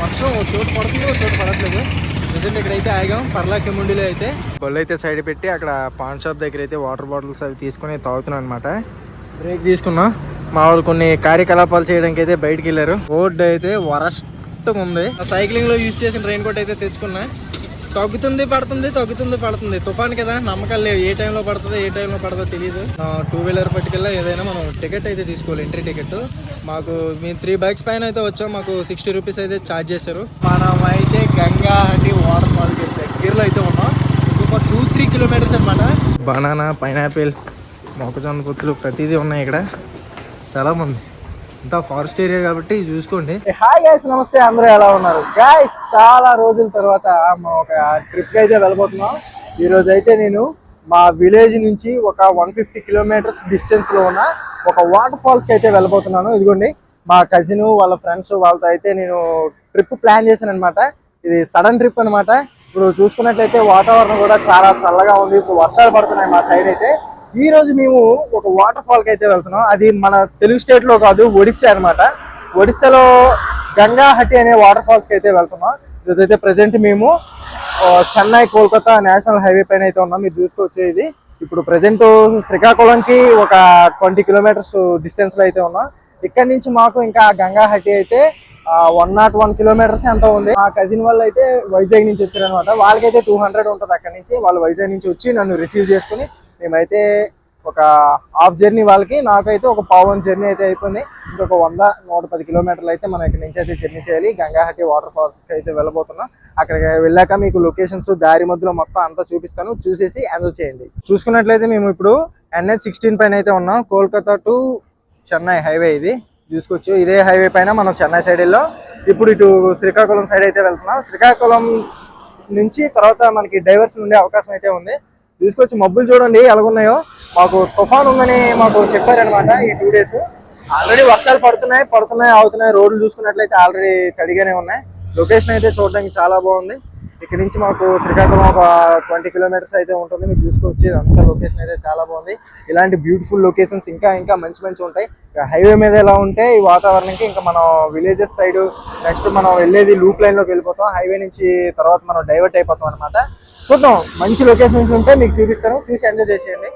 వర్షం ఒక చోటు పడుతుంది చోటు పడట్లేదు. ప్రజెంట్ ఇక్కడైతే ఆగాం. పర్లా కెముండిలో అయితే. బొల్లు అయితే సైడ్ పెట్టి అక్కడ పాన్ షాప్ దగ్గర అయితే వాటర్ బాటిల్స్ అవి తీసుకొని తాగుతున్నాను అనమాట బ్రేక్ తీసుకున్నాం. మా వాళ్ళు కొన్ని కార్యకలాపాలు చేయడానికి అయితే బయటికి వెళ్ళారు. రోడ్ అయితే మొత్తం ఉంది. సైక్లింగ్లో యూజ్ చేసిన రెయిన్ కోట్ అయితే తెచ్చుకున్నా. తగ్గుతుంది పడుతుంది తగ్గుతుంది పడుతుంది. తుఫాన్ కదా నమ్మకాలు లేవు. ఏ టైంలో పడుతుందో ఏ టైంలో పడుతుందో తెలియదు టూ వీలర్ పట్టుకెళ్ళా ఏదైనా మనం టికెట్ అయితే తీసుకోవాలి ఎంట్రీ టికెట్ మాకు మేము త్రీ బైక్స్ పైన అయితే వచ్చాం. మాకు సిక్స్టీ రూపీస్ అయితే ఛార్జ్ చేశారు. మనం అయితే గంగా అంటే వాటర్ ఫాల్ దగ్గరలో అయితే ఉన్నాం. ఒక టూ త్రీ కిలోమీటర్స్ అనమాట బనానా పైనాపిల్ మొక్కజొన్న పొత్తులు ప్రతిదీ ఉన్నాయి ఇక్కడ. చాలా మంది. అంతా ఫారెస్ట్ ఏరియా కాబట్టి చూసుకోండి. హాయ్ గైస్ నమస్తే అందరూ ఎలా ఉన్నారు? గైస్ చాలా రోజుల తర్వాత మా ఒక ట్రిప్ అయితే వెళ్ళబోతున్నాం. ఈ రోజు అయితే నేను మా విలేజ్ నుంచి ఒక వన్ ఫిఫ్టీ కిలోమీటర్స్ డిస్టెన్స్లో ఉన్న ఒక వాటర్ ఫాల్స్కి అయితే వెళ్ళబోతున్నాను. ఇదిగోండి మా కజిన్ వాళ్ళ ఫ్రెండ్స్ వాళ్ళతో అయితే నేను ట్రిప్ ప్లాన్ చేశాను అనమాట ఇది సడన్ ట్రిప్ అన్నమాట. ఇప్పుడు చూసుకున్నట్లయితే వాతావరణం కూడా చాలా చల్లగా ఉంది. ఇప్పుడు వర్షాలు పడుతున్నాయి మా సైడ్ అయితే. ఈ రోజు మేము ఒక వాటర్ ఫాల్కి అయితే వెళ్తున్నాం. అది మన తెలుగు స్టేట్లో కాదు ఒడిస్సా అన్నమాట. ఒడిస్సాలో గంగాహటి అనే వాటర్ ఫాల్స్కి అయితే వెళ్తున్నాం. ఇదైతే ప్రజెంట్ మేము చెన్నై కోల్కతా నేషనల్ హైవే పైన అయితే ఉన్నాం. మీరు చూసుకోవచ్చు ఇది ఇప్పుడు ప్రజెంట్ శ్రీకాకుళంకి ఒక ట్వంటీ కిలోమీటర్స్ డిస్టెన్స్లో అయితే ఉన్నాం. ఇక్కడ నుంచి మాకు ఇంకా గంగాహటి అయితే వన్ నాట్ వన్ కిలోమీటర్స్ ఎంత ఉంది? మా కజిన్ వాళ్ళు అయితే వైజాగ్ నుంచి వచ్చారనమాట వాళ్ళకైతే టూ హండ్రెడ్ ఉంటుంది అక్కడ నుంచి. వాళ్ళు వైజాగ్ నుంచి వచ్చి నన్ను రిసీవ్ చేసుకుని మేమైతే ఒక హాఫ్ జర్నీ వాళ్ళకి నాకైతే ఒక పావన్ జర్నీ అయితే అయిపోయింది. ఇంకొక వంద నూట పది కిలోమీటర్లు అయితే మనం ఇక్కడ నుంచి అయితే జర్నీ చేయాలి. గంగాహటి వాటర్ ఫాల్స్కి అయితే వెళ్ళబోతున్నాం. అక్కడికి వెళ్ళాక మీకు లొకేషన్స్ దారి మధ్యలో మొత్తం అంతా చూపిస్తాను. చూసేసి ఎంజాయ్ చేయండి. చూసుకున్నట్లయితే మేము ఇప్పుడు ఎన్హెచ్ సిక్స్టీన్ పైన అయితే ఉన్నాం. కోల్కతా టు చెన్నై హైవే ఇది. చూసుకోవచ్చు. ఇదే హైవే పైన మనం చెన్నై సైడ్ వెళ్ళాం. ఇప్పుడు ఇటు శ్రీకాకుళం సైడ్ అయితే వెళ్తున్నాం. శ్రీకాకుళం నుంచి తర్వాత మనకి డైవర్స్ ఉండే అవకాశం అయితే ఉంది. తీసుకొచ్చి మబ్బులు చూడండి ఎలాగున్నాయో. మాకు తుఫాన్ ఉందని మాకు చెప్పారనమాట ఈ టూ డేస్ ఆల్రెడీ వర్షాలు పడుతున్నాయి పడుతున్నాయి అవుతున్నాయి రోడ్లు చూసుకున్నట్లయితే ఆల్రెడీ తడిగానే ఉన్నాయి. లొకేషన్ అయితే చూడడానికి చాలా బాగుంది. ఇక్కడ నుంచి మాకు శ్రీకాకుళం ఒక ట్వంటీ కిలోమీటర్స్ అయితే ఉంటుంది. మీరు చూసుకోవచ్చు అంత లొకేషన్ అయితే చాలా బాగుంది. ఇలాంటి బ్యూటిఫుల్ లొకేషన్స్ ఇంకా ఇంకా మంచి మంచి ఉంటాయి. హైవే మీద ఎలా ఉంటే ఈ వాతావరణంకి ఇంకా మనం విలేజెస్ సైడ్ నెక్స్ట్ మనం వెళ్ళేది లూప్ లైన్లోకి వెళ్ళిపోతాం. హైవే నుంచి తర్వాత మనం డైవర్ట్ అయిపోతాం అనమాట. చూద్దాం. మంచి లొకేషన్స్ ఉంటే మీకు చూపిస్తాను. చూసి ఎంజాయ్ చేసేయండి.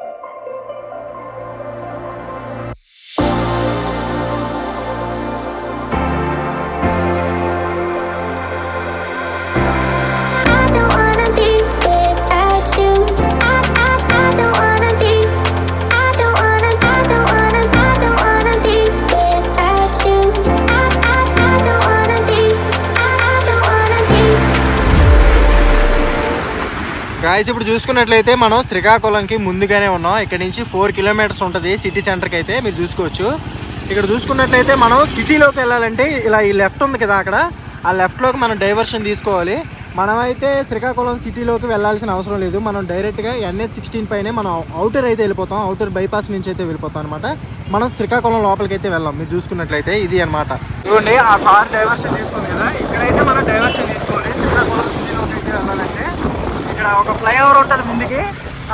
గాయస్ ఇప్పుడు చూసుకున్నట్లయితే మనం శ్రీకాకుళంకి ముందుగానే ఉన్నాం. ఇక్కడ నుంచి ఫోర్ కిలోమీటర్స్ ఉంటుంది సిటీ సెంటర్కి అయితే మీరు చూసుకోవచ్చు. ఇక్కడ చూసుకున్నట్లయితే మనం సిటీలోకి వెళ్ళాలంటే ఇలా ఈ లెఫ్ట్ ఉంది కదా అక్కడ. ఆ లెఫ్ట్లోకి మనం డైవర్షన్ తీసుకోవాలి. మనమైతే శ్రీకాకుళం సిటీలోకి వెళ్ళాల్సిన అవసరం లేదు. మనం డైరెక్ట్గా ఎన్హెచ్ సిక్స్టీన్ పైనే మనం అవుటర్ అయితే వెళ్ళిపోతాం. అవుటర్ బైపాస్ నుంచి అయితే వెళ్ళిపోతాం అనమాట మనం శ్రీకాకుళం లోపలికి అయితే వెళ్ళాం. మీరు చూసుకున్నట్లయితే ఇది అనమాట ఇవ్వండి ఆ కార్ డైవర్షన్ తీసుకుంది కదా. ఇక్కడైతే మనం డైవర్షన్ తీసుకోవాలి. శ్రీకాకుళం సిటీలోకి అయితే వెళ్ళాలంటే. ఇక్కడ ఒక ఫ్లైఓవర్ ఉంటుంది ముందుకి.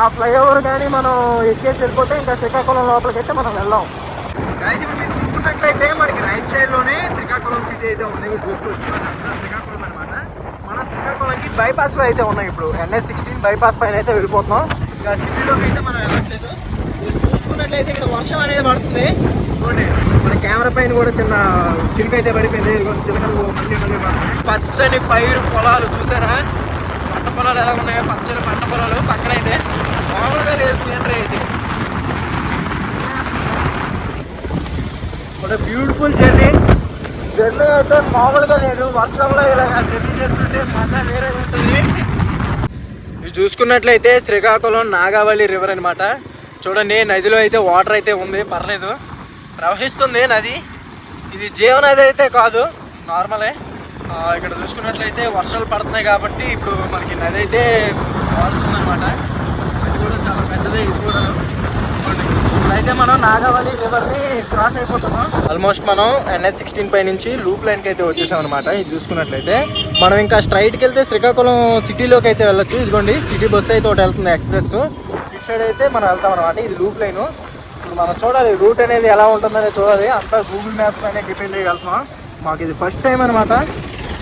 ఆ ఫ్లైఓవర్ కానీ మనం ఎక్కేసి వెళ్ళిపోతే ఇంకా శ్రీకాకుళం లోపలికి అయితే మనం వెళ్ళాం. గాయస్ ఇప్పుడు మీరు చూసుకున్నట్లయితే మనకి రైట్ సైడ్లోనే శ్రీకాకుళం సిటీ అయితే ఉంది. మీరు చూసుకోవచ్చు. అదంతా శ్రీకాకుళం అనమాట మన శ్రీకాకుళంకి బైపాస్లో అయితే ఉన్నాయి ఇప్పుడు. ఎన్ఎస్ సిక్స్టీన్ బైపాస్ పైన అయితే వెళ్ళిపోతున్నాం. ఇంకా సిటీలోకి అయితే మనం వెళ్ళట్లేదు. చూసుకున్నట్లయితే ఇక్కడ వర్షం అనేది పడుతుంది. చూడండి మన కెమెరా పైన కూడా చిన్న చిలుక అయితే పడిపోయింది. చిలుకలు మళ్ళీ మళ్ళీ పచ్చని పైరు పొలాలు చూసారా? పంట పొలాలు ఎలా ఉన్నాయో పచ్చని పంట పొలాలు పక్కన అయితే మామూలుగా లేదు సీనరీ అయితే. ఒక బ్యూటిఫుల్ జర్నీ జర్నీ అయితే మామూలుగా లేదు. వర్షంలో ఇలా జర్నీ చేస్తుంటే మజా వేరే ఉంటుంది. ఇది చూసుకున్నట్లయితే శ్రీకాకుళం నాగావళి రివర్ అనమాట చూడండి నదిలో అయితే వాటర్ అయితే ఉంది పర్లేదు. ప్రవహిస్తుంది నది. ఇది జీవనది అయితే కాదు నార్మలే ఇక్కడ చూసుకున్నట్లయితే వర్షాలు పడుతున్నాయి కాబట్టి ఇప్పుడు మనకి నది అయితే వాడుతుంది అనమాట అది కూడా చాలా పెద్దదే ఇది కూడా అయితే మనం నాగావళి రివర్ని క్రాస్ అయిపోతున్నాం. ఆల్మోస్ట్ మనం ఎన్ఎస్ సిక్స్టీన్ పై నుంచి లూప్ లైన్కి అయితే వచ్చేసాం అనమాట ఇది చూసుకున్నట్లయితే. మనం ఇంకా స్ట్రైట్కి వెళ్తే శ్రీకాకుళం సిటీలోకి అయితే వెళ్ళొచ్చు. ఇదిగోండి సిటీ బస్సు అయితే ఒకటి వెళ్తుంది ఎక్స్ప్రెస్ ఇటు సైడ్ అయితే మనం వెళ్తాం అనమాట ఇది లూప్ లైన్ ఇప్పుడు మనం చూడాలి రూట్ అనేది ఎలా ఉంటుందనేది చూడాలి. అంతా గూగుల్ మ్యాప్స్ పైన డిపెండ్ అయ్యి వెళ్తున్నాం. మాకు ఇది ఫస్ట్ టైం అనమాట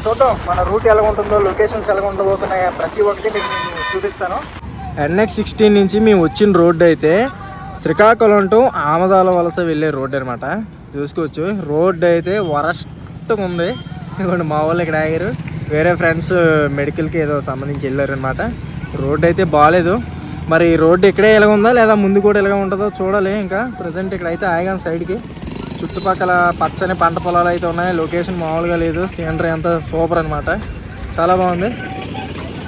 చూద్దాం మన రూట్ ఎలా ఉంటుందో లొకేషన్స్ ఎలా ఉండబోతున్నాయో ప్రతి ఒక్కటి మీకు నేను చూపిస్తాను. ఎన్ఎక్స్ సిక్స్టీన్ నుంచి మేము వచ్చిన రోడ్డు అయితే శ్రీకాకుళం టు ఆమదాల వలస వెళ్ళే రోడ్డు అనమాట చూసుకోవచ్చు. రోడ్డు అయితే వరస్ట్గా ఉంది. ఇదిగోండి మా వాళ్ళు ఇక్కడ ఆగారు. వేరే ఫ్రెండ్స్ మెడికల్కి ఏదో సంబంధించి వెళ్ళారనమాట రోడ్డు అయితే బాగాలేదు మరి ఈ రోడ్డు ఇక్కడే ఎలాగ ఉందా లేదా ముందు కూడా ఎలాగ ఉంటుందో చూడాలి. ఇంకా ప్రజెంట్ ఇక్కడ అయితే ఆగాను సైడ్కి. చుట్టుపక్కల పచ్చని పంట పొలాలు అయితే ఉన్నాయి. లొకేషన్ మామూలుగా లేదు. సీనరీ అంతా సూపర్ అనమాట చాలా బాగుంది.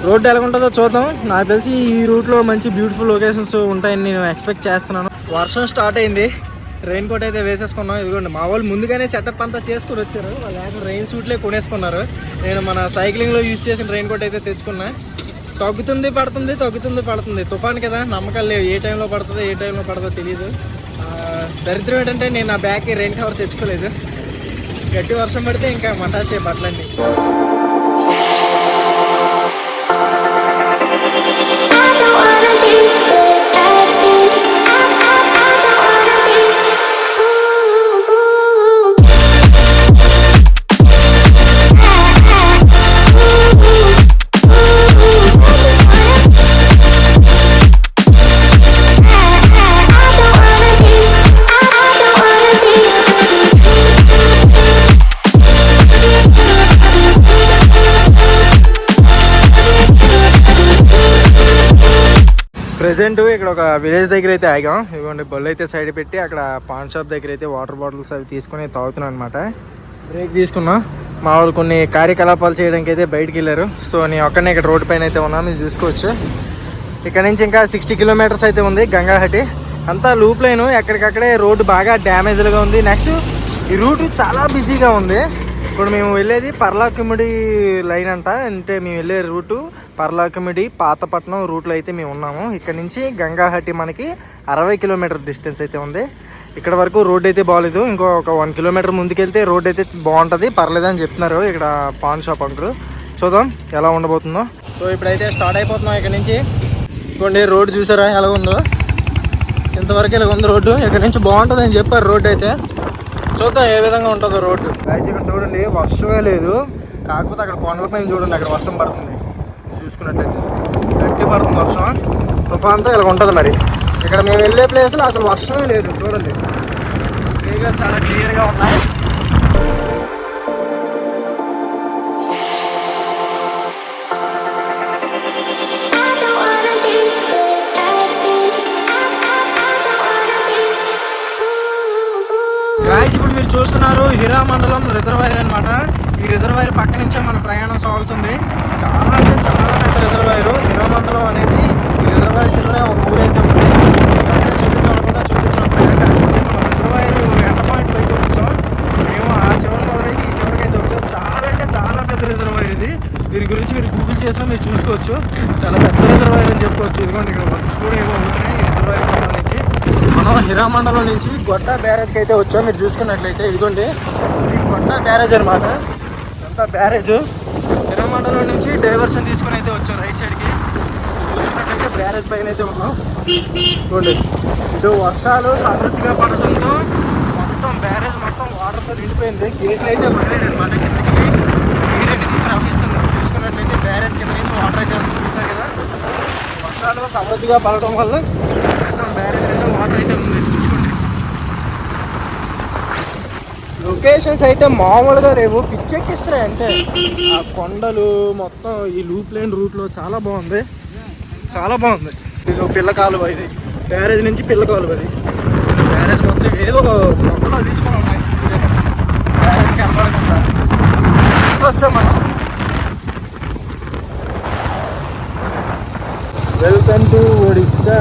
రోడ్డు ఎలా ఉంటుందో చూద్దాం. నాకు తెలిసి ఈ రూట్లో మంచి బ్యూటిఫుల్ లొకేషన్స్ ఉంటాయని నేను ఎక్స్పెక్ట్ చేస్తున్నాను. వర్షం స్టార్ట్ అయింది. రెయిన్ కోట్ అయితే వేసేసుకున్నాం. ఇదిగోండి మా వాళ్ళు ముందుగానే సెటప్ అంతా చేసుకుని వచ్చారు. వాళ్ళు ఏకంగా రెయిన్ సూట్లే కొనేసుకున్నారు. నేను మన సైక్లింగ్లో యూజ్ చేసిన రెయిన్ కోట్ అయితే తెచ్చుకున్నా. తగ్గుతుంది పడుతుంది తగ్గుతుంది పడుతుంది. తుఫాన్ కదా నమ్మకాలు లేవు ఏ టైంలో పడుతుందో ఏ టైంలో పడుతుందో తెలియదు. దరిద్రం ఏంటంటే నేను నా బ్యాగ్కి రెయిన్ కవర్ తెచ్చుకోలేదు గట్టి వర్షం పడితే ఇంకా మటాసే బట్టలన్నీ I don't wanna be without you. Present ఇక్కడ ఒక విలేజ్ దగ్గర అయితే ఆగాం. ఇదిగోండి బళ్ళు అయితే సైడ్ పెట్టి అక్కడ పాన్ షాప్ దగ్గర అయితే వాటర్ బాటిల్స్ అవి తీసుకొని తాగుతున్నాం అనమాట బ్రేక్ తీసుకున్నాం. మా వాళ్ళు కొన్ని కార్యకలాపాలు చేయడానికి అయితే బయటికి వెళ్ళారు. సో నేను ఒక్కనే ఇక్కడ రోడ్డు పైన అయితే ఉన్నాను. మీరు చూసుకోవచ్చు. ఇక్కడ నుంచి ఇంకా సిక్స్టీ కిలోమీటర్స్ అయితే ఉంది గంగాహటి. అంతా లూప్ లైన్ ఎక్కడికక్కడే రోడ్డు బాగా డ్యామేజ్లుగా ఉంది. నెక్స్ట్ ఈ రూట్ చాలా బిజీగా ఉంది. ఇప్పుడు మేము వెళ్ళేది పర్లాకిముడి లైన్ అంట. అంటే మేము వెళ్ళే రూటు పర్లాకమిడి పాతపట్నం రూట్లో అయితే మేము ఉన్నాము. ఇక్కడ నుంచి గంగాహటి మనకి అరవై కిలోమీటర్ డిస్టెన్స్ అయితే ఉంది. ఇక్కడ వరకు రోడ్ అయితే బాగాలేదు ఇంకో ఒక వన్ కిలోమీటర్ ముందుకెళ్తే రోడ్ అయితే బాగుంటుంది. పర్లేదు అని చెప్తున్నారు ఇక్కడ పాన్ షాప్ అంటారు చూద్దాం ఎలా ఉండబోతుందో. సో ఇప్పుడైతే స్టార్ట్ అయిపోతున్నాం ఇక్కడ నుంచి. ఇదిగోండి రోడ్ చూసారా? ఎలా ఉందో? ఇంతవరకు ఇలా ఉంది రోడ్డు. ఇక్కడ నుంచి బాగుంటుంది అని చెప్పారు రోడ్డు అయితే. చూద్దాం ఏ విధంగా ఉంటుందో రోడ్డు. అయితే ఇక్కడ చూడండి వర్షమే లేదు. కాకపోతే అక్కడ కొండల పైన చూడండి అక్కడ వర్షం పడుతుంది. చూసుకున్నట్లయితే గట్టి పడుతుంది వర్షం. తుఫాన్తో ఇలా ఉంటుంది మరి. ఇక్కడ మేము వెళ్ళే ప్లేస్లో అసలు వర్షమే లేదు చూడండి. క్లియర్గా చాలా క్లియర్గా ఉన్నాయి. గాయస్ ఇప్పుడు మీరు చూస్తున్నారు హిరా మండలం రిజర్వాయర్ అన్నమాట. ఈ రిజర్వాయర్ పక్క నుంచే మన ప్రయాణం సాగుతుంది. చాలా అంటే చాలా పెద్ద రిజర్వాయర్ మండలం అనేది ఈ రిజర్వాయర్ కిందనే ఒక ఊరైతే అయితే ఉంది. అక్కడ చూపిద్దాం అనుకుంటా చూపించడం రిజర్వాయర్ ఎండ పాయింట్ అయితే వచ్చాం మేము ఆ చివరి మొదలైతే ఈ చివరికి అయితే వచ్చాం. చాలా అంటే చాలా పెద్ద రిజర్వాయర్ ఇది. దీని గురించి మీరు గూగుల్ చేసినా మీరు చూసుకోవచ్చు. చాలా పెద్ద రిజర్వాయర్ అని చెప్పుకోవచ్చు. ఇదిగోండి ఇక్కడ వర్క్స్ కూడా ఏమో అవుతున్నాయి రిజర్వాయర్ సంబంధించి మనం హిరామండలం నుంచి గొడ్డ బ్యారేజ్కి అయితే వచ్చాం. మీరు చూసుకున్నట్లయితే ఇదిగోండి ఇది గొడ్డ బ్యారేజ్ అనమాట అంతా బ్యారేజ్ హిరామండలం నుంచి డైవర్షన్ తీసుకుని అయితే వచ్చాం రైట్ సైడ్కి చూసుకున్నట్లయితే బ్యారేజ్ పైన అయితే ఉన్నాం. ఇదిగోండి ఇటు వర్షాలు సమృద్ధిగా పడటంతో మొత్తం బ్యారేజ్ మొత్తం వాటర్తో నిండిపోయింది. గేట్లు అయితే పడలేదు అనమాట కిందకి నీరు అనేది ప్రవహిస్తున్నాం చూసుకున్నట్లయితే బ్యారేజ్ కింద నుంచి వాటర్ అయితే చూపిస్తారు కదా. వర్షాలు సమృద్ధిగా పడటం వల్ల మొత్తం బ్యారేజ్ అయితే వాటర్ అయితే ఉంది చూసుకోండి లొకేషన్స్ అయితే మామూలుగా రేపు పిచ్చెక్కిస్తున్నాయి అంటే? ఆ కొండలు మొత్తం ఈ లూప్ లైన్ రూట్లో చాలా బాగుంది. చాలా బాగుంది. ఇది ఒక పిల్ల కాలువ ఇది. బ్యారేజ్ నుంచి పిల్ల కాలువ బ్యారేజ్ మొత్తం ఏదో మొక్కలో తీసుకొని ఉన్నాయి. బ్యారేజ్ కనపడకుండా వస్తాం మనం. వెల్కమ్ టు ఒడిస్సా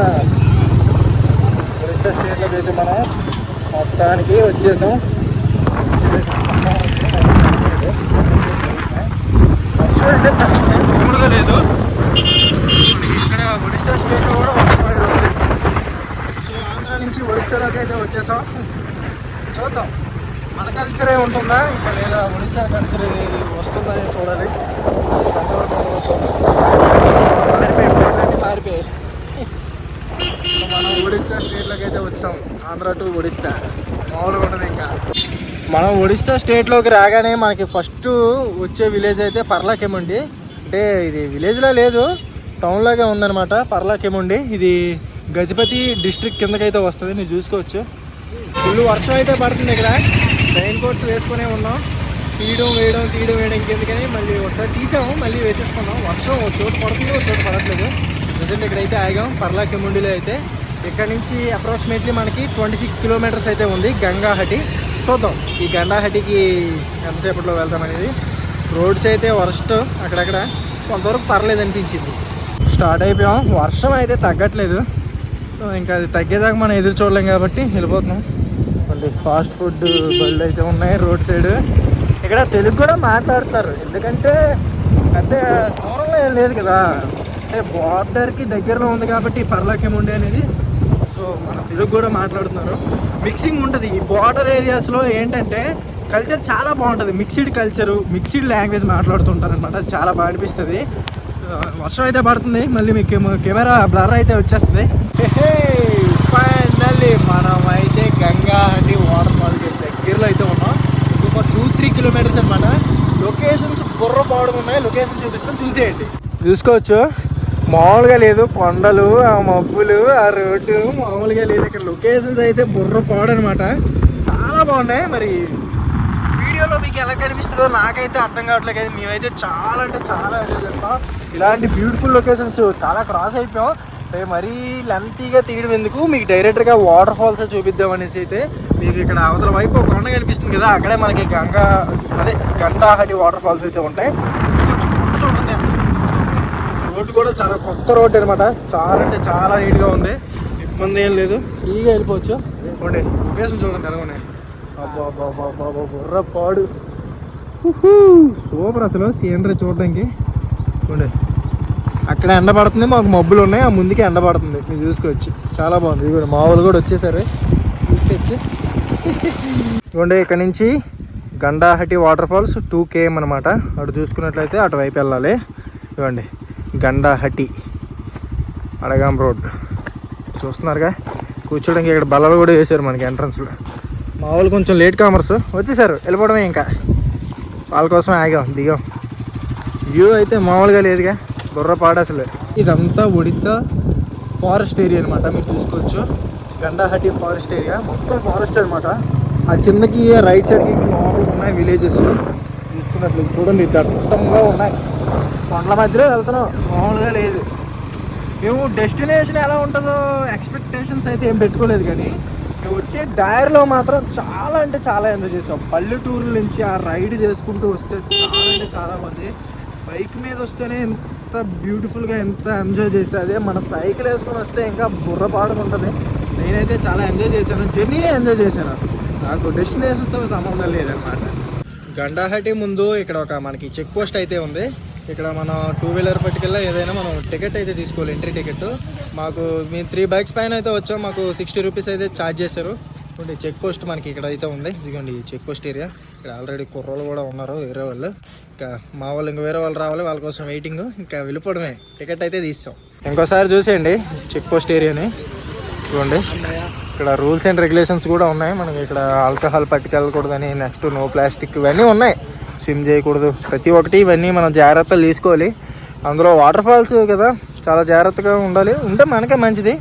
ఒడిస్సా స్టేట్లోకి అయితే మనం మొత్తానికి వచ్చేసాం. వర్షం అయితే మామూలుగా లేదు ఇక్కడ ఒడిస్సా స్టేట్లో కూడా వర్షం అనేది ఉంది సో ఆంధ్ర నుంచి ఒడిస్సా ఒడిస్సాలోకి అయితే వచ్చేసాం చూద్దాం మన కల్చరే ఉంటుందా ఇంకా లేదా ఒడిస్సా కల్చర్ అనేది అని చూడాలి ఎంతవరకు ఉంటుందో మనం ఒడిస్సా స్టేట్లోకి అయితే వచ్చాం. ఆంధ్ర టు ఒడిస్సా మామూలుగా ఉంటుంది ఇంకా మనం ఒడిస్సా స్టేట్లోకి రాగానే మనకి ఫస్ట్ వచ్చే విలేజ్ అయితే పర్లాకెముండి? అంటే ఇది విలేజ్లో లేదు టౌన్లాగే ఉందన్నమాట. పర్లాకెముండి? ఇది గజపతి డిస్ట్రిక్ట్ కిందకైతే వస్తుంది మీరు చూసుకోవచ్చు. ఫుల్ వర్షం అయితే పడుతుంది ఇక్కడ. రెయిన్ కోట్స్ వేసుకునే ఉన్నాం. తీయడం వేయడం తీయడం వేయడం ఇంకెందుకని మళ్ళీ ఒకసారి తీసాము మళ్ళీ వేసేసుకున్నాం. వర్షం ఒక చోటు పడుతుంది ఒక చోటు పడట్లేదు. ప్రజెంట్ ఇక్కడైతే ఆగాం పర్లాకెముండిలో అయితే. ఇక్కడ నుంచి అప్రాక్సిమేట్లీ మనకి ట్వంటీ సిక్స్ కిలోమీటర్స్ అయితే ఉంది గంగాహటి. చూద్దాం. ఈ గండాహటికి ఎంతసేపట్లో వెళ్తాం అనేది రోడ్స్ అయితే వర్స్ట్ అక్కడక్కడ. కొంతవరకు పర్లేదు అనిపించింది. స్టార్ట్ అయిపోయాం. వర్షం అయితే తగ్గట్లేదు. సో ఇంకా అది తగ్గేదాకా మనం ఎదురు చూడలేం కాబట్టి వెళ్ళిపోతున్నాం. మళ్ళీ ఫాస్ట్ ఫుడ్ బళ్ళు అయితే ఉన్నాయి రోడ్ సైడ్. ఇక్కడ తెలుగు కూడా మాట్లాడతారు. ఎందుకంటే పెద్ద దూరంలో లేదు కదా. అంటే బార్డర్కి దగ్గరలో ఉంది కాబట్టి పర్లాకేముండే అనేది మన తెలుగు కూడా మాట్లాడుతున్నారు. మిక్సింగ్ ఉంటుంది. ఈ బార్డర్ ఏరియాస్లో ఏంటంటే కల్చర్ చాలా బాగుంటుంది. మిక్స్డ్ కల్చరు మిక్స్డ్ లాంగ్వేజ్ మాట్లాడుతుంటారు అనమాట చాలా బాగా అనిపిస్తుంది. వర్షం అయితే పడుతుంది. మళ్ళీ మీకు కెమెరా బ్లర్ అయితే వచ్చేస్తుంది. ఫైనల్లీ మనం అయితే గంగా అంటే వాటర్ ఫాల్కి దగ్గరలో అయితే ఉన్నాం. ఇంకొక టూ త్రీ కిలోమీటర్స్ అనమాట లొకేషన్స్ బుర్ర బాగుగా ఉన్నాయి. లొకేషన్ చూపిస్తాం. చూసేయండి. చూసుకోవచ్చు. మామూలుగా లేదు కొండలు ఆ మబ్బులు ఆ రోడ్డు మామూలుగా లేదు. ఇక్కడ లొకేషన్స్ అయితే బుర్ర పాడు అనమాట చాలా బాగున్నాయి. మరి వీడియోలో మీకు ఎలా కనిపిస్తుందో నాకైతే అర్థం కావట్లేదు కదా మేమైతే చాలా అంటే చాలా ఎంజాయ్ చేస్తాం. ఇలాంటి బ్యూటిఫుల్ లొకేషన్స్ చాలా క్రాస్ అయిపోయాం. మరీ లెంతీగా తీయడం ఎందుకు? మీకు డైరెక్ట్గా వాటర్ ఫాల్స్ చూపిద్దాం అనేసి అయితే మీకు ఇక్కడ అవతల వైపు ఒక కొండ కనిపిస్తుంది కదా అక్కడే మనకి గంగా అదే గండాహటి వాటర్ ఫాల్స్ అయితే ఉంటాయి. రోడ్డు కూడా చాలా కొత్త రోడ్డు అనమాట చాలా అంటే చాలా నీట్గా ఉంది. ఇబ్బంది ఏం లేదు. ఫ్రీగా వెళ్ళిపోవచ్చు. చూడండి లొకేషన్ చూడండి ఎలా ఉన్నాయి. అబ్బా బుర్ర పాడు. సూపర్ అసలు సీనరీ చూడడానికి. చూడండి అక్కడ ఎండ పడుతుంది మాకు మబ్బులు ఉన్నాయి. ఆ ముందుకి ఎండ పడుతుంది. మీరు చూసుకోవచ్చు. చాలా బాగుంది. ఇది కూడా మామూలు కూడా వచ్చేసారు. తీసుకొచ్చి. చూడండి ఇక్కడ నుంచి Gandahati water falls two KM అనమాట అటు చూసుకున్నట్లయితే అటువైపు వెళ్ళాలి. ఇవ్వండి. గండాహటి అడగాం రోడ్. చూస్తున్నారుగా? కూర్చోడానికి ఇక్కడ బల్లలు కూడా వేశారు మనకి ఎంట్రన్స్లో మా వాళ్ళు కొంచెం లేట్ కామర్స్ వచ్చేసారు వెళ్ళిపోవడమే ఇంకా. వాళ్ళ కోసం ఆగాం దిగాం. వ్యూ అయితే మామూలుగా లేదుగా బుర్రపాడు అసలు. ఇదంతా ఒడిస్సా ఫారెస్ట్ ఏరియా అనమాట మీరు చూసుకోవచ్చు. గండాహటి ఫారెస్ట్ ఏరియా మొత్తం ఫారెస్ట్ అనమాట ఆ కిందకి రైట్ సైడ్కి మామూలుగా ఉన్నాయి విలేజెస్ చూసుకున్నట్లు చూడండి దట్టంగా ఉన్నాయి. కొండల మధ్యలో వెళ్తున్నాం. మామూలుగా లేదు. మేము డెస్టినేషన్ ఎలా ఉంటుందో ఎక్స్పెక్టేషన్స్ అయితే ఏం పెట్టుకోలేదు కానీ వచ్చే దారిలో మాత్రం చాలా అంటే చాలా ఎంజాయ్ చేసాం. పల్లెటూరు నుంచి ఆ రైడ్ చేసుకుంటూ వస్తే చాలా అంటే చాలా మంది బైక్ మీద వస్తేనే ఎంత బ్యూటిఫుల్గా ఎంత ఎంజాయ్ చేస్తే అదే మన సైకిల్ వేసుకొని వస్తే ఇంకా బుర్ర ఉంటుంది నేనైతే చాలా ఎంజాయ్ చేశాను. జర్నీనే ఎంజాయ్ చేశాను. నాకు డెస్టినేషన్తో సంబంధం లేదనమాట గండాహటి ముందు ఇక్కడ ఒక మనకి చెక్ పోస్ట్ అయితే ఉంది. ఇక్కడ మన టూ వీలర్ పట్టుకెళ్ళా ఏదైనా మనం టికెట్ అయితే తీసుకోవాలి ఎంట్రీ టికెట్ మాకు మేము త్రీ బైక్స్ పైన అయితే వచ్చాం మాకు సిక్స్టీ రూపీస్ అయితే ఛార్జ్ చేశారు. ఇటువంటి చెక్ పోస్ట్ మనకి ఇక్కడ అయితే ఉంది. ఇదిగోండి చెక్ పోస్ట్ ఏరియా ఇక్కడ ఆల్రెడీ కుర్రోళ్ళు కూడా ఉన్నారు వేరే వాళ్ళు. ఇంకా మా వాళ్ళు ఇంకా వేరే వాళ్ళు రావాలి వాళ్ళ కోసం వెయిటింగ్ ఇంకా వెళ్ళిపోవడమే. టికెట్ అయితే తీస్తాం. ఇంకోసారి చూసేయండి చెక్ పోస్ట్ ఏరియాని చూడండి ఇక్కడ రూల్స్ అండ్ రెగ్యులేషన్స్ కూడా ఉన్నాయి. మనకి ఇక్కడ ఆల్కహాల్ పట్టుకెళ్ళకూడదని నెక్స్ట్ నో ప్లాస్టిక్ ఇవన్నీ ఉన్నాయి. స్విమ్ చేయకూడదు. ప్రతి ఒక్కటి ఇవన్నీ మనం జాగ్రత్తలు తీసుకోవాలి. అందులో వాటర్ ఫాల్స్ కదా చాలా జాగ్రత్తగా ఉండాలి. ఉంటే మనకే మంచిది.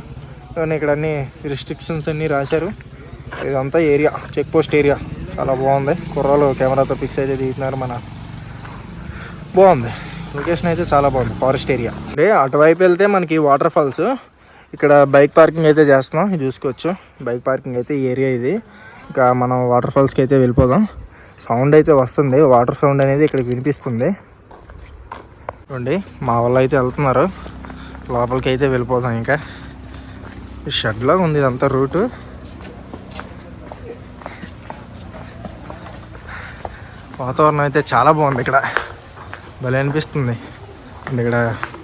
కానీ ఇక్కడ అన్ని రిస్ట్రిక్షన్స్ అన్నీ రాశారు. ఇదంతా ఏరియా చెక్ పోస్ట్ ఏరియా చాలా బాగుంది. కుర్రాలు కెమెరాతో పిక్స్ అయితే తీస్తున్నారు మన. బాగుంది. లొకేషన్ అయితే చాలా బాగుంది. ఫారెస్ట్ ఏరియా అంటే అటువైపు వెళ్తే మనకి వాటర్ ఫాల్స్ ఇక్కడ బైక్ పార్కింగ్ అయితే చేస్తున్నాం. చూసుకోవచ్చు. బైక్ పార్కింగ్ అయితే ఏరియా ఇది. ఇంకా మనం వాటర్ ఫాల్స్కి అయితే వెళ్ళిపోదాం. సౌండ్ అయితే వస్తుంది. వాటర్ సౌండ్ అనేది ఇక్కడ వినిపిస్తుంది. చూడండి మా వాళ్ళు అయితే వెళ్తున్నారు. లోపలికి అయితే వెళ్ళిపోతాం ఇంకా. షెడ్లో ఉంది ఇదంతా రూటు. వాతావరణం అయితే చాలా బాగుంది ఇక్కడ. భలే అనిపిస్తుంది. ఇక్కడ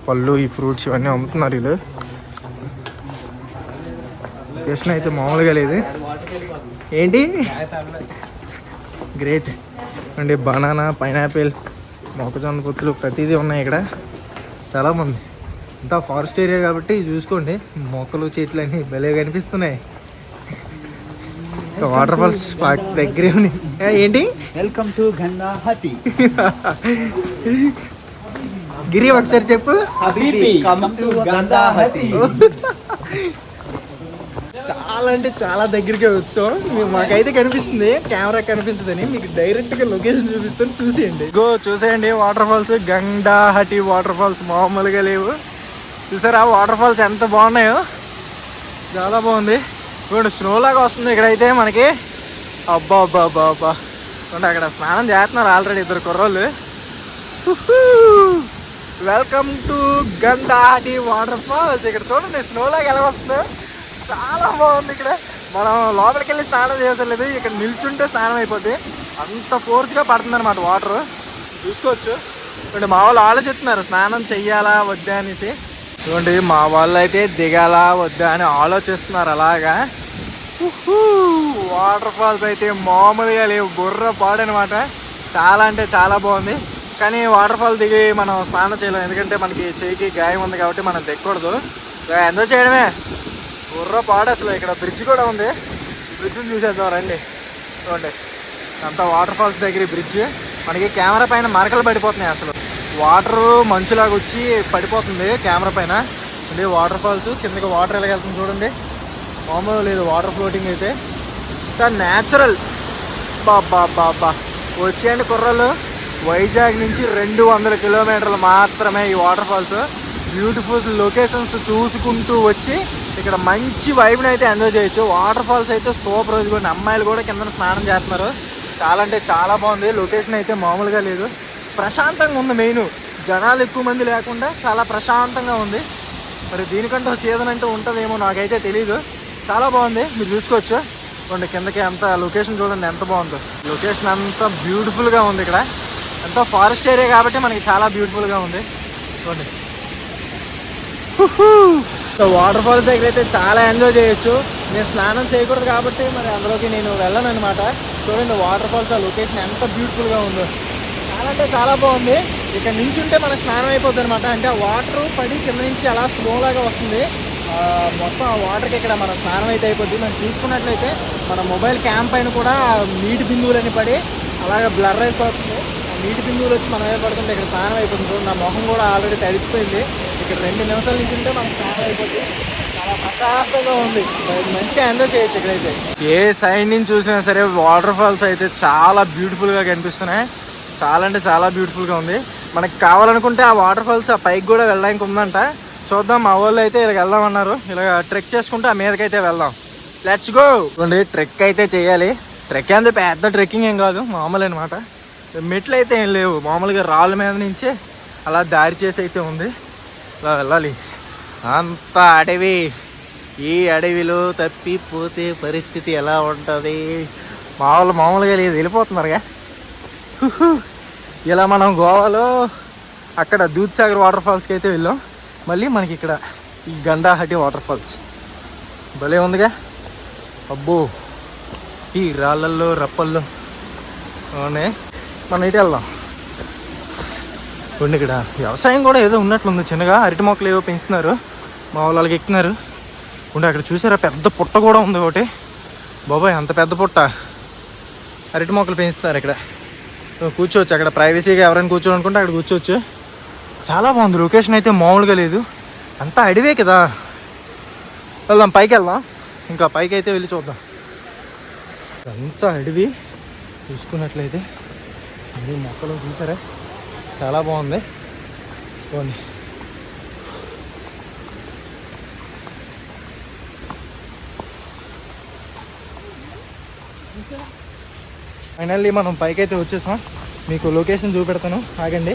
పళ్ళు ఈ ఫ్రూట్స్ ఇవన్నీ అమ్ముతున్నారు వీళ్ళు. ప్రశ్న అయితే మామూలుగా లేదు. ఏంటి? గ్రేట్. అండి బనానా పైనాపిల్ మొక్కజొన్న పొత్తులు ప్రతిదీ ఉన్నాయి ఇక్కడ. చాలా మంది. అంతా ఫారెస్ట్ ఏరియా కాబట్టి చూసుకోండి మొక్కలు చెట్లు అన్నీ భలే కనిపిస్తున్నాయి. వాటర్ ఫాల్స్ పార్క్ దగ్గరే ఉన్నాయి. ఏంటి? వెల్కమ్ టు గిరి ఒకసారి చెప్పు హబీబీ కమ్ టు గంగా హతి చాలా అంటే చాలా దగ్గరికి వచ్చాం. మాకైతే కనిపిస్తుంది కెమెరా కనిపించదని. మీకు డైరెక్ట్గా లొకేషన్ చూపిస్తాను చూసేయండి. గో చూసేయండి water falls Ganga Hati water falls మామూలుగా లేవు. చూసారా వాటర్ ఫాల్స్ ఎంత బాగున్నాయో? చాలా బాగుంది. ఇప్పుడు స్నో లాగా వస్తుంది ఇక్కడైతే మనకి. అబ్బా అబ్బా అబ్బా అబ్బా అక్కడ స్నానం చేస్తున్నారు ఆల్రెడీ ఇద్దరు కుర్రోళ్ళు. Welcome to Gandahati water falls ఇక్కడ చూడండి స్నో లాగా ఎలా వస్తుందో. చాలా బాగుంది ఇక్కడ. మనం లోపలికి వెళ్ళి స్నానం చేయలేదు ఇక్కడ నిల్చుంటే స్నానం అయిపోద్ది. అంత ఫోర్స్గా పడుతుంది అనమాట వాటర్ చూసుకోవచ్చు. ఇప్పుడు మా వాళ్ళు ఆలోచిస్తున్నారు స్నానం చెయ్యాలా వద్దా అనేసి. చూడండి మా వాళ్ళు అయితే దిగాలా వద్దా అని ఆలోచిస్తున్నారు అలాగా. వాటర్ ఫాల్స్ అయితే మామూలుగా లేవు బుర్ర పాడనమాట చాలా అంటే చాలా బాగుంది. కానీ వాటర్ ఫాల్ దిగి మనం స్నానం చేయలేం ఎందుకంటే మనకి చేయికి గాయం ఉంది కాబట్టి మనం దిగకూడదు. ఎంజాయ్ చేయడమే? పాడ అసలు. ఇక్కడ బ్రిడ్జ్ కూడా ఉంది. బ్రిడ్జ్ని చూసేద్దాం రండి. చూడండి. అంతా వాటర్ ఫాల్స్ దగ్గర బ్రిడ్జ్ మనకి కెమెరా పైన మరకలు పడిపోతున్నాయి అసలు. వాటర్ మంచులాగా వచ్చి పడిపోతుంది కెమెరా పైన. అంటే వాటర్ ఫాల్స్ కిందకి వాటర్ ఎలా వెళ్తుంది చూడండి. మామూలు లేదు వాటర్ ఫ్లోటింగ్ అయితే. సార్ న్యాచురల్ బాబా బాబా వచ్చేయండి కుర్రలు. వైజాగ్ నుంచి రెండు వందల కిలోమీటర్లు మాత్రమే ఈ వాటర్ ఫాల్స్ బ్యూటిఫుల్ లొకేషన్స్ చూసుకుంటూ వచ్చి ఇక్కడ మంచి వైబ్ని అయితే ఎంజాయ్ చేయొచ్చు. వాటర్ ఫాల్స్ అయితే సూపర్ కూడా అమ్మాయిలు కూడా కింద స్నానం చేస్తున్నారు. చాలా అంటే చాలా బాగుంది. లొకేషన్ అయితే మామూలుగా లేదు. ప్రశాంతంగా ఉంది మెయిన్ జనాలు ఎక్కువ మంది లేకుండా చాలా ప్రశాంతంగా ఉంది. మరి దీనికంటే సీజన్ అంటూ ఉంటుందేమో నాకైతే తెలియదు చాలా బాగుంది. మీరు చూసుకోవచ్చు. చూడండి కిందకి ఎంత లొకేషన్ చూడండి ఎంత బాగుందో. లొకేషన్ అంతా బ్యూటిఫుల్గా ఉంది ఇక్కడ. ఎంతో ఫారెస్ట్ ఏరియా కాబట్టి మనకి చాలా బ్యూటిఫుల్గా ఉంది. చూడండి. సో వాటర్ ఫాల్స్ దగ్గర అయితే చాలా ఎంజాయ్ చేయొచ్చు. నేను స్నానం చేయకూడదు కాబట్టి మరి అందులోకి నేను వెళ్ళను అనమాట చూడండి వాటర్ ఫాల్స్ ఆ లొకేషన్ ఎంత బ్యూటిఫుల్గా ఉందో. చాలా అంటే చాలా బాగుంది. ఇక్కడ నుంచి ఉంటే మనకు స్నానం అయిపోద్ది అనమాట అంటే ఆ వాటర్ పడి కింద నుంచి అలా స్లోలాగా వస్తుంది. మొత్తం ఆ వాటర్కి ఇక్కడ మన స్నానం అయితే అయిపోద్ది. మనం చూసుకున్నట్లయితే మన మొబైల్ క్యాంప్ పైన కూడా నీటి బిందువులని పడి అలాగే బ్లర్ అయిపోతుంది. ఆ నీటి బిందువులు వచ్చి మన మీద పడుతుంటే ఇక్కడ స్నానం అయిపోతుంది. నా మొహం కూడా ఆల్రెడీ తడిసిపోయింది. ఇక్కడ రెండు నిమిషాల నుంచి ఉంటే మనకు స్నానం అయిపోతుంది చాలా ప్రశాంతంగా ఉంది. మంచిగా ఎంజాయ్ చేయొచ్చు ఇక్కడైతే. ఏ సైడ్ నుంచి చూసినా సరే వాటర్ ఫాల్స్ అయితే చాలా బ్యూటిఫుల్గా కనిపిస్తున్నాయి. చాలా అంటే చాలా బ్యూటిఫుల్గా ఉంది. మనకి కావాలనుకుంటే ఆ వాటర్ ఫాల్స్ ఆ పైకి కూడా వెళ్ళడానికి ఉందంట. చూద్దాం మా వాళ్ళు అయితే ఇలా వెళ్దామన్నారు. ఇలా ట్రెక్ చేసుకుంటే ఆ మీదకైతే వెళ్దాం. లెట్స్ గో చూడండి ట్రెక్ అయితే చేయాలి. ట్రెక్ అంటే పెద్ద ట్రెక్కింగ్ ఏం కాదు మామూలు అనమాట మెట్లు అయితే ఏం లేవు. మామూలుగా రాళ్ళ మీద నుంచి అలా దారి చేసి అయితే ఉంది. ఇలా వెళ్ళాలి అంత అడవి. ఈ అడవిలో తప్పిపోతే పరిస్థితి ఎలా ఉంటుంది? మామూలు మామూలుగా లేదు. వెళ్ళిపోతున్నారుగా. ఇలా మనం గోవాలో అక్కడ దూద్సాగర్ వాటర్ ఫాల్స్కి అయితే వెళ్ళాం. మళ్ళీ మనకి ఇక్కడ ఈ గండాహటి వాటర్ ఫాల్స్. భలే ఉందిగా. అబ్బో. ఈ రాళ్ళల్లో రప్పల్లో. మనం ఇటు వెళ్దాం. చూడండి ఇక్కడ. వ్యవసాయం కూడా ఏదో ఉన్నట్లుంది. చిన్నగా అరటి మొక్కలు ఏవో పెంచుతున్నారు. మా వాళ్ళకి ఎక్కుతున్నారు ఉండి అక్కడ చూసారా? పెద్ద పుట్ట కూడా ఉంది ఒకటి. బాబాయ్ అంత పెద్ద పుట్ట. అరటి మొక్కలు పెంచుతున్నారు ఇక్కడ. కూర్చోవచ్చు. అక్కడ ప్రైవసీగా ఎవరైనా కూర్చోవాలనుకుంటే అక్కడ కూర్చోవచ్చు. చాలా బాగుంది. లొకేషన్ అయితే మామూలుగా లేదు. అంతా అడివే కదా. వెళ్దాం పైకి వెళ్దాం. ఇంకా పైకి అయితే వెళ్ళి చూద్దాం. అంతా అడివి. చూసుకున్నట్లయితే అన్ని మొక్కలు చూసారా? చాలా బాగుంది. పోనీ. ఫైనల్లీ మనం పైకి అయితే వచ్చేసాం. మీకు లొకేషన్ చూపెడతాను. ఆగండి.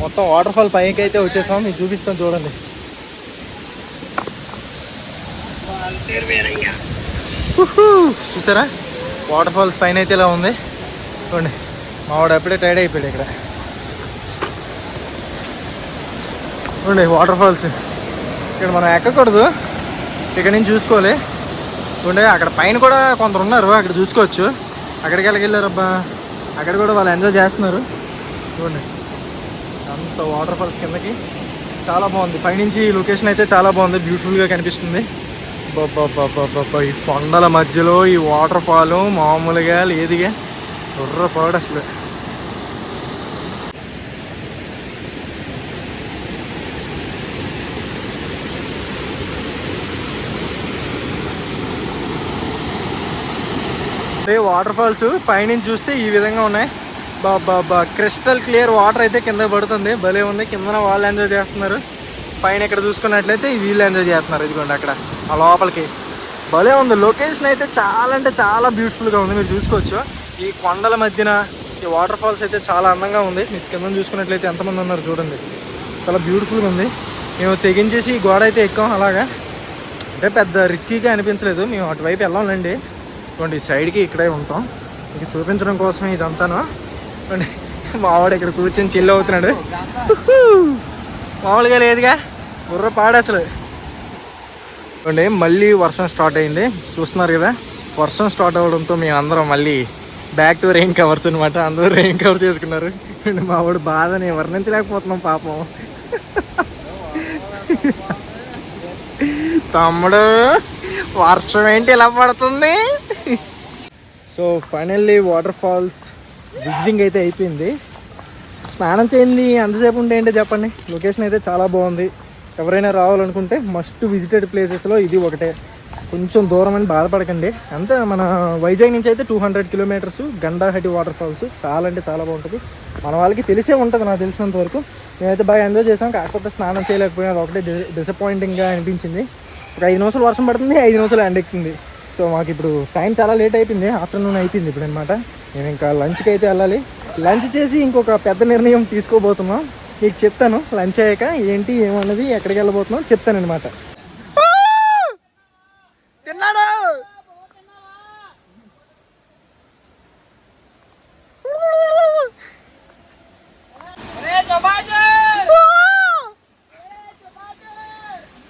మొత్తం వాటర్ ఫాల్ పైకి అయితే వచ్చేసాం. మీకు చూపిస్తాం చూడండి. చూసారా? వాటర్ ఫాల్స్ పైన అయితే ఇలా ఉంది. చూడండి మావాడు అప్పుడే టైడ్ అయిపోయాడు ఇక్కడ. చూడండి వాటర్ ఫాల్స్ ఇక్కడ మనం ఎక్కకూడదు. ఇక్కడ నుంచి చూసుకోవాలి. ఉండే అక్కడ పైన కూడా కొందరు ఉన్నారు. అక్కడ చూసుకోవచ్చు. అక్కడికి వెళ్ళగెళ్ళారు అబ్బా అక్కడ కూడా వాళ్ళు ఎంజాయ్ చేస్తున్నారు. చూడండి. అంత వాటర్ ఫాల్స్ కిందకి. చాలా బాగుంది. పైనుంచి లొకేషన్ అయితే చాలా బాగుంది. బ్యూటిఫుల్గా కనిపిస్తుంది. బాబా ఈ కొండల మధ్యలో ఈ వాటర్ ఫాల్ మామూలుగా లేదుగా. పాడు అసలు. అదే వాటర్ ఫాల్స్ పైనుంచి చూస్తే ఈ విధంగా ఉన్నాయి. బాబా క్రిస్టల్ క్లియర్ వాటర్ అయితే కింద పడుతుంది. భలే ఉంది కిందన వాళ్ళు ఎంజాయ్ చేస్తున్నారు. పైన ఇక్కడ చూసుకున్నట్లయితే ఈ వీళ్ళు ఎంజాయ్ చేస్తున్నారు. ఇదిగోండి అక్కడ ఆ లోపలికి. భలే ఉంది లొకేషన్ అయితే చాలా అంటే చాలా బ్యూటిఫుల్గా ఉంది. మీరు చూసుకోవచ్చు. ఈ కొండల మధ్యన ఈ వాటర్ ఫాల్స్ అయితే చాలా అందంగా ఉంది. మీరు కింద చూసుకున్నట్లయితే ఎంతమంది ఉన్నారు చూడండి. చాలా బ్యూటిఫుల్గా ఉంది. మేము తెగించేసి ఈ గోడ అయితే ఎక్కాం అలాగా. అంటే పెద్ద రిస్కీగా అనిపించలేదు. మేము అటువైపు వెళ్ళాలండి ఇటువంటి సైడ్కి ఇక్కడే ఉంటాం. మీకు చూపించడం కోసం ఇదంతాను. మావాడు ఇక్కడ కూర్చొని చిల్ అవుతున్నాడు. మామూలుగా లేదుగా బుర్ర పాడు అసలు చూడండి మళ్ళీ వర్షం స్టార్ట్ అయింది. చూస్తున్నారు కదా వర్షం స్టార్ట్ అవ్వడంతో మేము అందరం మళ్ళీ బ్యాక్ టు రెయిన్ కవర్స్ అనమాట అందరూ రెయిన్ కవర్ చేసుకున్నారు. చూడండి మావాడు బాధని వర్ణించలేకపోతున్నాం పాపం. తమ్ముడు వర్షం ఏంటి ఇలా పడుతుంది? So finally waterfalls visiting అయితే అయిపోయింది. స్నానం చేయండి ఎంతసేపు ఉంటే ఏంటో చెప్పండి. లొకేషన్ అయితే చాలా బాగుంది. ఎవరైనా రావాలనుకుంటే మస్ట్ విజిటెడ్ ప్లేసెస్లో ఇది ఒకటే. కొంచెం దూరం అని బాధపడకండి. అంతే మన వైజాగ్ నుంచి అయితే two hundred kilometres Gandahati waterfalls చాలా అంటే చాలా బాగుంటుంది. మన వాళ్ళకి తెలిసే ఉంటుంది నాకు తెలిసినంత వరకు. మేమైతే బాగా ఎంజాయ్ చేసాం. కాకపోతే స్నానం చేయలేకపోయినా అది ఒకటే డిసప్పాయింటింగ్గా అనిపించింది. ఒక ఐదు నిమిషాలు వర్షం పడుతుంది ఐదు నిమిషాలు ఎండెక్కింది సో మాకు ఇప్పుడు టైం చాలా లేట్ అయిపోయింది ఆఫ్టర్నూన్ అయిపోయింది ఇప్పుడు అనమాట నేను ఇంకా లంచ్కి అయితే వెళ్ళాలి. లంచ్ చేసి ఇంకొక పెద్ద నిర్ణయం తీసుకోబోతున్నాం. మీకు చెప్తాను లంచ్ అయ్యాక ఏంటి ఏమన్నది ఎక్కడికి వెళ్ళబోతున్నాం చెప్తాను అనమాట తిన్నాడు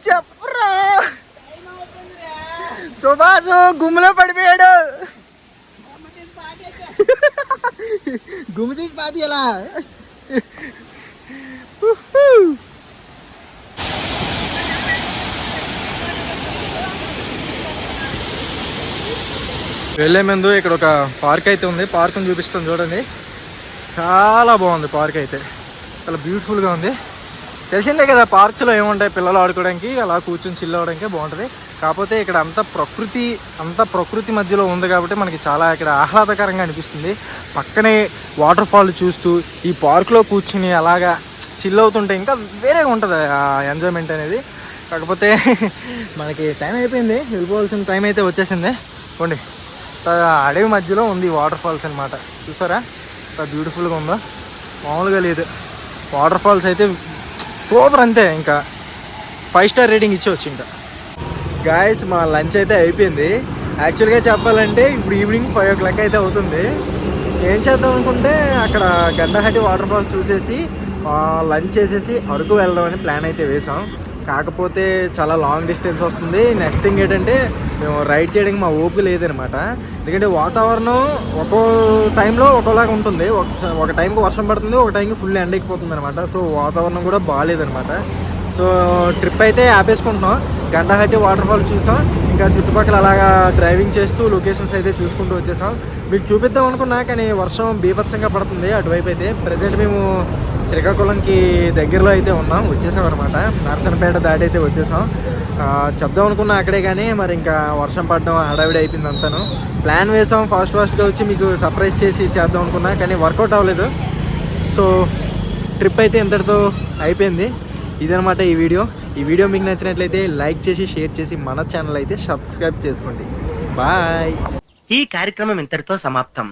చెప్పరా కోసం గుమ్ములో పడిపోయాడు. గుమ్ము తీసి పాతి ఎలా? వెళ్ళే ముందు ఇక్కడ ఒక పార్క్ అయితే ఉంది. పార్క్ని చూపిస్తాను చూడండి. చాలా బాగుంది పార్క్ అయితే. చాలా బ్యూటిఫుల్గా ఉంది. తెలిసిందే కదా పార్క్స్లో ఏముంటాయి పిల్లలు ఆడుకోవడానికి అలా కూర్చొని చిల్ అవ్వడానికి బాగుంటుంది. కాకపోతే ఇక్కడ అంత ప్రకృతి అంతా ప్రకృతి మధ్యలో ఉంది కాబట్టి మనకి చాలా ఇక్కడ ఆహ్లాదకరంగా అనిపిస్తుంది. పక్కనే వాటర్ ఫాల్ చూస్తూ ఈ పార్క్లో కూర్చుని అలాగా చిల్ అవుతుంటే ఇంకా వేరేగా ఉంటుంది ఆ ఎంజాయ్మెంట్ అనేది. కాకపోతే మనకి టైం అయిపోయింది వెళ్ళిపోవాల్సిన టైం అయితే వచ్చేసింది. పోండి. అడవి మధ్యలో ఉంది వాటర్ ఫాల్స్ అనమాట చూసారా? ఎంత బ్యూటిఫుల్గా ఉందో. మామూలుగా లేదు. వాటర్ ఫాల్స్ అయితే సూపర్ అంతే ఇంకా. ఫైవ్ స్టార్ రేటింగ్ ఇచ్చేవచ్చు ఇంకా. గాయస్ మా లంచ్ అయితే అయిపోయింది. యాక్చువల్గా చెప్పాలంటే ఇప్పుడు ఈవినింగ్ ఫైవ్ ఓ క్లాక్ అయితే అవుతుంది. ఏం చేద్దాం అనుకుంటే అక్కడ గండహట్టి వాటర్ ఫాల్ చూసేసి లంచ్ చేసేసి అరకు వెళ్దాం అని ప్లాన్ అయితే వేసాం కాకపోతే చాలా లాంగ్ డిస్టెన్స్ వస్తుంది. నెక్స్ట్ థింగ్ ఏంటంటే మేము రైడ్ చేయడానికి మా ఓపిక లేదనమాట. ఎందుకంటే వాతావరణం ఒక్కో టైంలో ఒకలాగా ఉంటుంది. ఒక ఒక టైంకి వర్షం పడుతుంది ఒక టైంకి ఫుల్ ఎండ ఎక్కిపోతుంది అనమాట సో వాతావరణం కూడా బాగాలేదనమాట సో ట్రిప్ అయితే ఆపేసుకుంటున్నాం. గండహట్టి వాటర్ ఫాల్ చూసాం. ఇంకా చుట్టుపక్కల అలాగా డ్రైవింగ్ చేస్తూ లొకేషన్స్ అయితే చూసుకుంటూ వచ్చేసాం. మీకు చూపిద్దాం అనుకున్నా కానీ వర్షం బీభత్సంగా పడుతుంది. అటువైపు అయితే ప్రజెంట్ మేము శ్రీకాకుళంకి దగ్గరలో అయితే ఉన్నాం. వచ్చేసాం అనమాట నర్సనపేట దాటి అయితే వచ్చేసాం. చెప్దాం అనుకున్నా అక్కడే కానీ మరి ఇంకా వర్షం పడడం హడావిడి అయిపోయింది అంతాను. ప్లాన్ వేసాం. ఫాస్ట్ ఫాస్ట్గా వచ్చి మీకు సర్ప్రైజ్ చేసి చేద్దాం అనుకున్నా కానీ వర్కౌట్ అవ్వలేదు. సో ట్రిప్ అయితే ఇంతటితో అయిపోయింది. ఇదనమాట ఈ వీడియో ఈ వీడియో మీకు నచ్చినట్లయితే లైక్ చేసి షేర్ చేసి మన ఛానల్ అయితే సబ్స్క్రైబ్ చేసుకోండి. బాయ్ ఈ కార్యక్రమం ఇంతటితో సమాప్తం.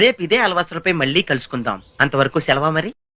రేపు ఇదే అలవాసులపై మళ్ళీ కలుసుకుందాం. అంతవరకు సెలవా మరి?